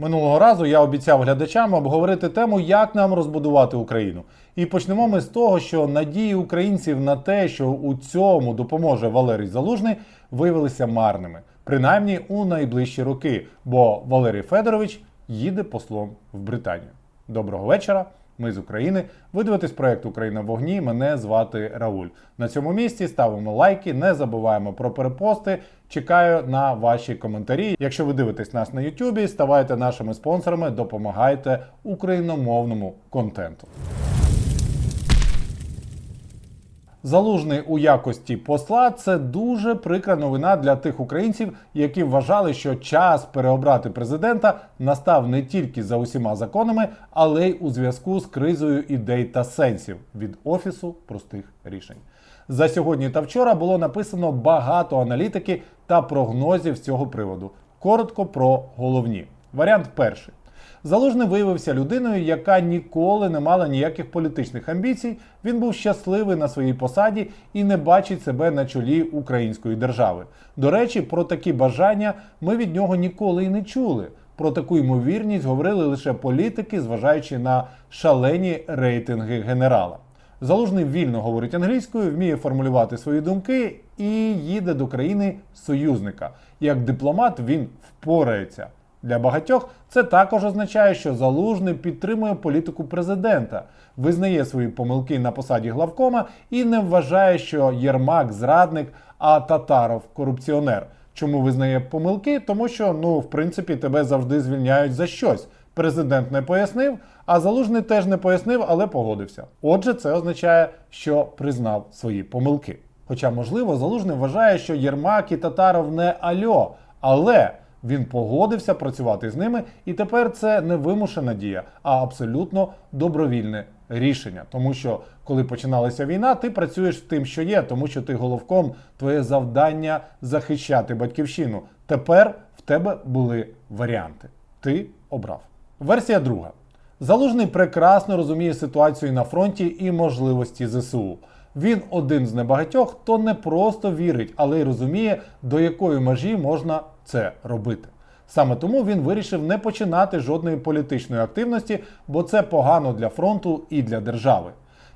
Минулого разу я обіцяв глядачам обговорити тему, як нам розбудувати Україну. І почнемо ми з того, що надії українців на те, що у цьому допоможе Валерій Залужний, виявилися марними, принаймні у найближчі роки, бо Валерій Федорович їде послом в Британію. Доброго вечора. Ми з України. Ви дивитесь проект Україна в вогні. Мене звати Рауль. На цьому місці ставимо лайки, не забуваємо про перепости. Чекаю на ваші коментарі. Якщо ви дивитесь нас на Ютубі, ставайте нашими спонсорами, допомагайте україномовному контенту. Залужний у якості посла це дуже прикра новина для тих українців, які вважали, що час переобрати президента настав не тільки за усіма законами, але й у зв'язку з кризою ідей та сенсів від офісу простих рішень. За сьогодні та вчора було написано багато аналітики та прогнозів з цього приводу. Коротко про головні. Варіант перший. Залужний виявився людиною, яка ніколи не мала ніяких політичних амбіцій. Він був щасливий на своїй посаді і не бачить себе на чолі української держави. До речі, про такі бажання ми від нього ніколи і не чули. Про таку ймовірність говорили лише політики, зважаючи на шалені рейтинги генерала. Залужний вільно говорить англійською, вміє формулювати свої думки і їде до країни союзника. Як дипломат він впорається. Для багатьох це також означає, що залужний підтримує політику президента, визнає свої помилки на посаді главкома і не вважає, що Єрмак зрадник, а Татаров корупціонер. Чому визнає помилки? Тому що, ну, в принципі, тебе завжди звільняють за щось. Президент не пояснив, а залужний теж не пояснив, але погодився. Отже, це означає, що признав свої помилки. Хоча, можливо, залужний вважає, що Єрмак і Татаров не альо, але він погодився працювати з ними, і тепер це не вимушена дія, а абсолютно добровільне рішення. Тому що коли починалася війна, ти працюєш з тим, що є, тому що ти головком, твоє завдання захищати батьківщину. Тепер в тебе були варіанти. Ти обрав. Версія друга. Залужний прекрасно розуміє ситуацію на фронті і можливості ЗСУ. Він один з небагатьох, хто не просто вірить, але й розуміє, до якої межі можна це робити. Саме тому він вирішив не починати жодної політичної активності, бо це погано для фронту і для держави.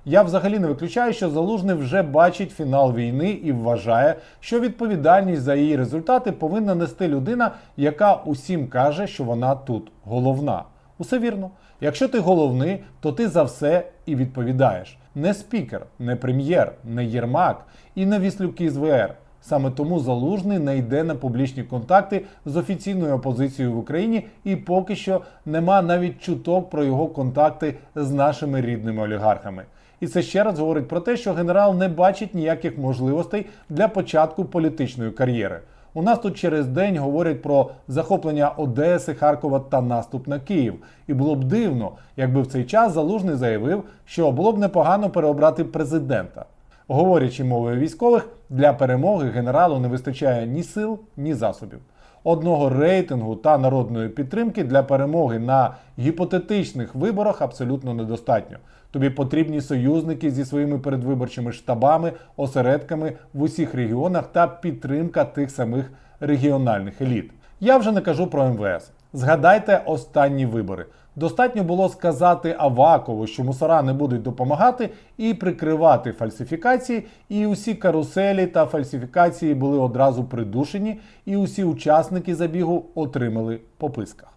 Я взагалі не виключаю, що Залужний вже бачить фінал війни і вважає, що відповідальність за її результати повинна нести людина, яка усім каже, що вона тут головна. Усе вірно. Якщо ти головний, то ти за все і відповідаєш. Не спікер, не прем'єр, не Єрмак і не віслюки з ВР. Саме тому залужний не йде на публічні контакти з офіційною опозицією в Україні, і поки що нема навіть чуток про його контакти з нашими рідними олігархами. І це ще раз говорить про те, що генерал не бачить ніяких можливостей для початку політичної кар'єри. У нас тут через день говорять про захоплення Одеси, Харкова та наступ на Київ. І було б дивно, якби в цей час залужний заявив, що було б непогано переобрати президента. Говорячи мовою військових, для перемоги генералу не вистачає ні сил, ні засобів. Одного рейтингу та народної підтримки для перемоги на гіпотетичних виборах абсолютно недостатньо. Тобі потрібні союзники зі своїми передвиборчими штабами, осередками в усіх регіонах та підтримка тих самих регіональних еліт. Я вже не кажу про МВС. Згадайте останні вибори. Достатньо було сказати Авакову, що мусора не будуть допомагати і прикривати фальсифікації, і усі каруселі та фальсифікації були одразу придушені, і усі учасники забігу отримали по писках.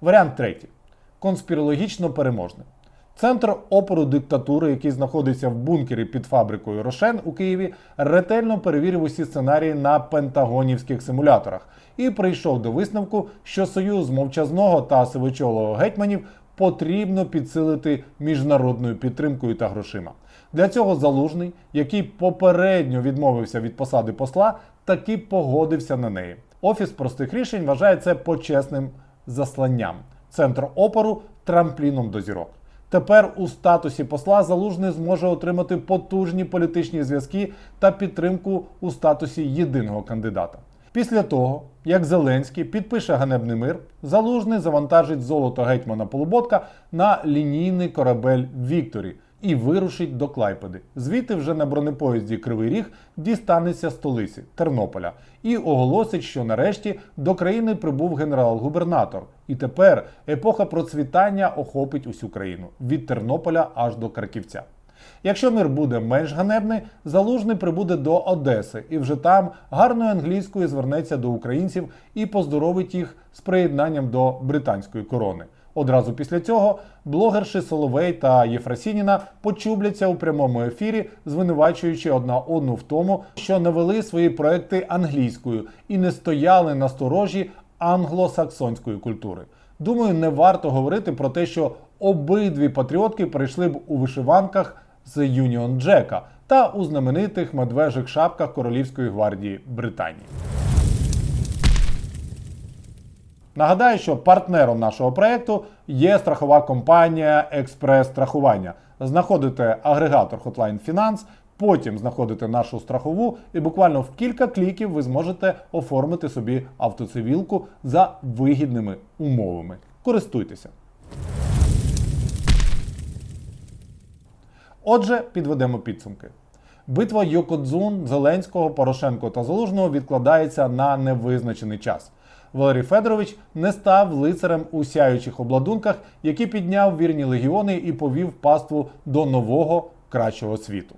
Варіант третій. Конспірологічно переможний. Центр опору диктатури, який знаходиться в бункері під фабрикою Рошен у Києві, ретельно перевірив усі сценарії на пентагонівських симуляторах і прийшов до висновку, що союз мовчазного та сивочолого гетьманів потрібно підсилити міжнародною підтримкою та грошима. Для цього залужний, який попередньо відмовився від посади посла, таки погодився на неї. Офіс простих рішень вважає це почесним засланням. Центр опору трампліном до зірок. Тепер у статусі посла залужний зможе отримати потужні політичні зв'язки та підтримку у статусі єдиного кандидата. Після того, як Зеленський підпише ганебний мир, залужний завантажить золото гетьмана Полуботка на лінійний корабель Вікторі і вирушить до Клайпеди. Звідти вже на бронепоїзді Кривий Ріг дістанеться столиці Тернополя і оголосить, що нарешті до країни прибув генерал-губернатор. І тепер епоха процвітання охопить усю країну від Тернополя аж до Краківця. Якщо мир буде менш ганебний, залужний прибуде до Одеси і вже там гарною англійською звернеться до українців і поздоровить їх з приєднанням до британської корони. Одразу після цього блогерші Соловей та Єфросініна почубляться у прямому ефірі, звинувачуючи одна одну в тому, що не вели свої проекти англійською і не стояли на сторожі англосаксонської культури. Думаю, не варто говорити про те, що обидві патріотки прийшли б у вишиванках з Юніон Джека та у знаменитих медвежих шапках Королівської гвардії Британії. Нагадаю, що партнером нашого проекту є страхова компанія Експрес Страхування. Знаходите агрегатор Hotline Finance, потім знаходите нашу страхову, і буквально в кілька кліків ви зможете оформити собі автоцивілку за вигідними умовами. Користуйтеся. Отже, підведемо підсумки. Битва Йокодзун, Зеленського, Порошенко та Залужного відкладається на невизначений час. Валерій Федорович не став лицарем у сяючих обладунках, які підняв вірні легіони і повів паству до нового кращого світу.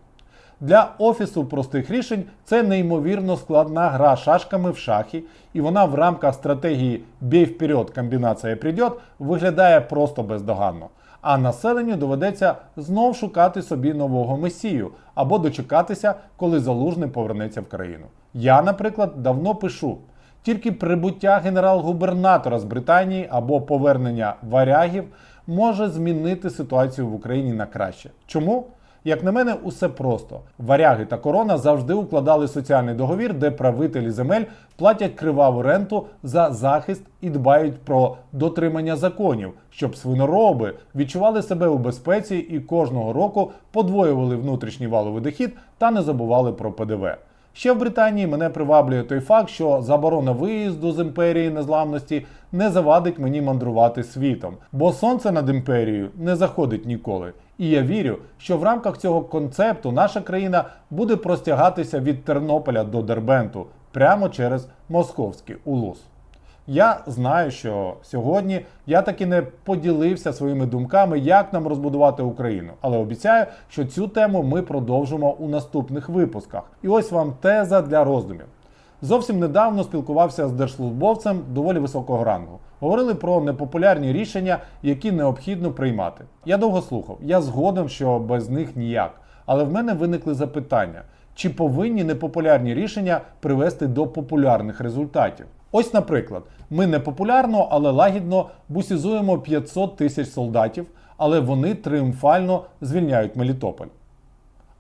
Для офісу простих рішень це неймовірно складна гра шашками в шахі, і вона в рамках стратегії «бій вперед, комбінація придет» виглядає просто бездоганно. А населенню доведеться знов шукати собі нового месію або дочекатися, коли залужний повернеться в країну. Я, наприклад, давно пишу. Тільки прибуття генерал-губернатора з Британії або повернення варягів може змінити ситуацію в Україні на краще. Чому? Як на мене, усе просто. Варяги та корона завжди укладали соціальний договір, де правителі земель платять криваву ренту за захист і дбають про дотримання законів, щоб свинороби відчували себе у безпеці і кожного року подвоювали внутрішній валовий дохід та не забували про ПДВ. Ще в Британії мене приваблює той факт, що заборона виїзду з імперії незламності не завадить мені мандрувати світом, бо сонце над імперією не заходить ніколи. І я вірю, що в рамках цього концепту наша країна буде простягатися від Тернополя до Дербенту прямо через московський улус. Я знаю, що сьогодні я таки не поділився своїми думками, як нам розбудувати Україну, але обіцяю, що цю тему ми продовжимо у наступних випусках. І ось вам теза для роздумів. Зовсім недавно спілкувався з держслужбовцем доволі високого рангу. Говорили про непопулярні рішення, які необхідно приймати. Я довго слухав, я згоден, що без них ніяк. Але в мене виникли запитання: чи повинні непопулярні рішення привести до популярних результатів? Ось, наприклад, ми не популярно, але лагідно бусізуємо 500 тисяч солдатів, але вони тріумфально звільняють Мелітополь.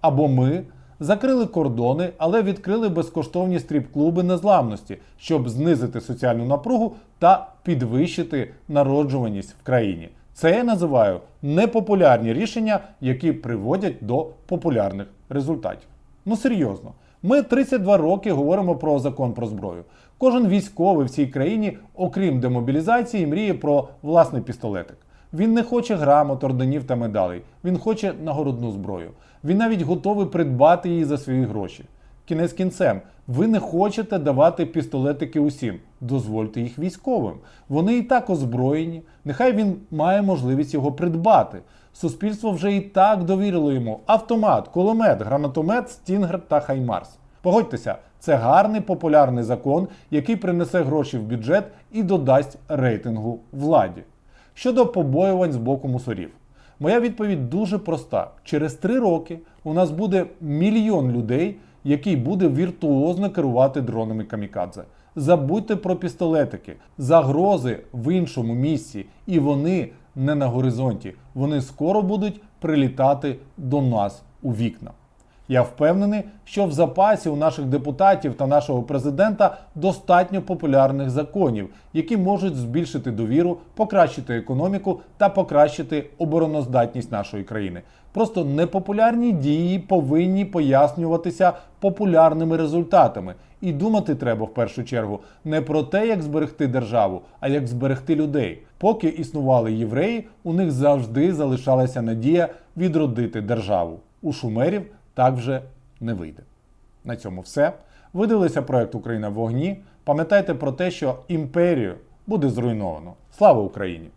Або ми закрили кордони, але відкрили безкоштовні стріп-клуби незламності, щоб знизити соціальну напругу та підвищити народжуваність в країні. Це я називаю непопулярні рішення, які приводять до популярних результатів. Ну серйозно, ми 32 роки говоримо про закон про зброю. Кожен військовий в цій країні, окрім демобілізації, мріє про власний пістолетик. Він не хоче грамот, орденів та медалей. Він хоче нагородну зброю. Він навіть готовий придбати її за свої гроші. Кінець кінцем, ви не хочете давати пістолетики усім. Дозвольте їх військовим. Вони і так озброєні. Нехай він має можливість його придбати. Суспільство вже і так довірило йому автомат, кулемет, гранатомет, стінгер та хаймарс. Погодьтеся, це гарний популярний закон, який принесе гроші в бюджет і додасть рейтингу владі. Щодо побоювань з боку мусорів. Моя відповідь дуже проста: через три роки у нас буде мільйон людей, який буде віртуозно керувати дронами камікадзе. Забудьте про пістолетики, загрози в іншому місці, і вони не на горизонті. Вони скоро будуть прилітати до нас у вікна. Я впевнений, що в запасі у наших депутатів та нашого президента достатньо популярних законів, які можуть збільшити довіру, покращити економіку та покращити обороноздатність нашої країни. Просто непопулярні дії повинні пояснюватися популярними результатами. І думати треба в першу чергу не про те, як зберегти державу, а як зберегти людей. Поки існували євреї, у них завжди залишалася надія відродити державу. У шумерів так вже не вийде. На цьому все. Ви дивилися проект Україна в вогні. Пам'ятайте про те, що імперію буде зруйновано. Слава Україні!